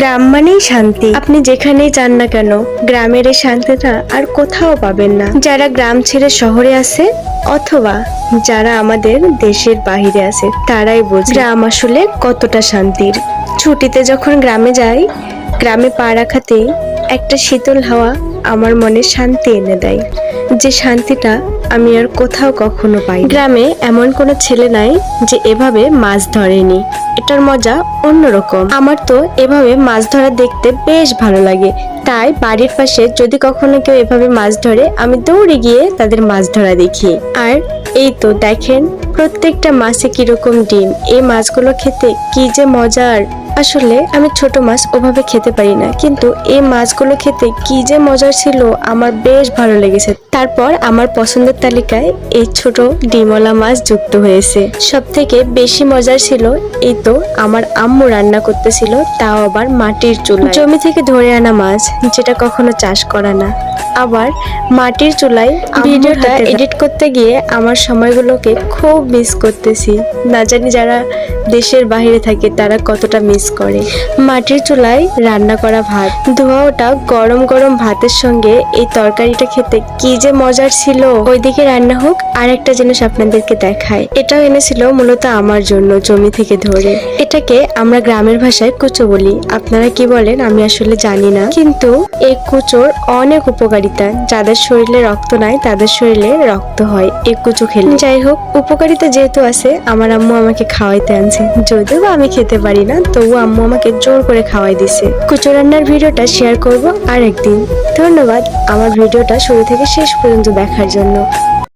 গ্রাম মানেই শান্তি। আপনি যেখানেই যান না কেন, গ্রামের এই শান্তিটা আর কোথাও পাবেন না। যারা গ্রাম ছেড়ে শহরে আছে, অথবা যারা আমাদের দেশের বাহিরে আছে, তারাই বোঝে গ্রাম আসলে কতটা শান্তির। ছুটিতে যখন গ্রামে যাই, গ্রামে পা রাখাতেই একটা শীতল হাওয়া আমার মনে শান্তি এনে দেয়। যে শান্তিটা আমি আর কোথাও কখনো পাই গ্রামে এমন কোনো ছেলে নাই যে এভাবে মাছ ধরেনি। এটার মজা অন্যরকম। আমার তো এভাবে মাছ ধরা দেখতে বেশ ভালো লাগে। তাই বাড়ির পাশে যদি কখনো কেউ এভাবে মাছ ধরে, আমি দৌড়ে গিয়ে তাদের মাছ ধরা দেখি। আর এই তো দেখেন প্রত্যেকটা মাছে কীরকম ডিম? এই মাছগুলো খেতে কি যে মজার? আসলে আমি ছোট মাছ ওভাবে খেতে পারি না, কিন্তু এই মাছগুলো খেতে কি যে মজার ছিল, আমার বেশ ভালো লেগেছে। তারপর আমার পছন্দের তালিকায় এই ছোট ডিমওয়ালা মাছ যুক্ত হয়েছে। সব থেকে বেশি মজার ছিল এই তো আমার আম্মু রান্না করতেছিল, তাও আবার মাটির চুলায়। জমি থেকে ধরে আনা মাছ, যেটা কখনো চাষ করা না। আবার মাটির চুলায় ভিডিওটা এডিট করতে গিয়ে আমার সময়গুলোকে খুব মিস করতেছি। না জানি যারা দেশের বাইরে থাকে তারা কতটা মিস করে। মাটির চুলায় রান্না করা ভাত ধোয়া ওটা গরম গরম ভাতের সঙ্গে এই তরকারিটা খেতে কি যে মজার ছিল। ওইদিকে রান্না হোক আর একটা জিনিস আপনাদেরকে দেখায় এটাও এনেছিল মূলত আমার জন্য জমি থেকে ধরে। এটাকে আমরা গ্রামের ভাষায় কুচো বলি। আপনারা কি বলেন? আমি আসলে জানি না। কিন্তু এই কুচোর অনেক উপকারিতা, যাদের শরীরে রক্ত নাই, তাদের শরীরে রক্ত হয়, এই কুচু খেলে। যাই হোক উপকারিতা যেহেতু আছে, আমার আম্মু আমাকে খাওয়াইতে আনছে। যদিও আমি খেতে পারি না, তবু আম্মু আমাকে জোর করে খাওয়াই দিছে। কুচো রান্নার ভিডিওটা শেয়ার করব আর একদিন ধন্যবাদ, আমার ভিডিওটা শুরু থেকে শেষ পর্যন্ত দেখার জন্য।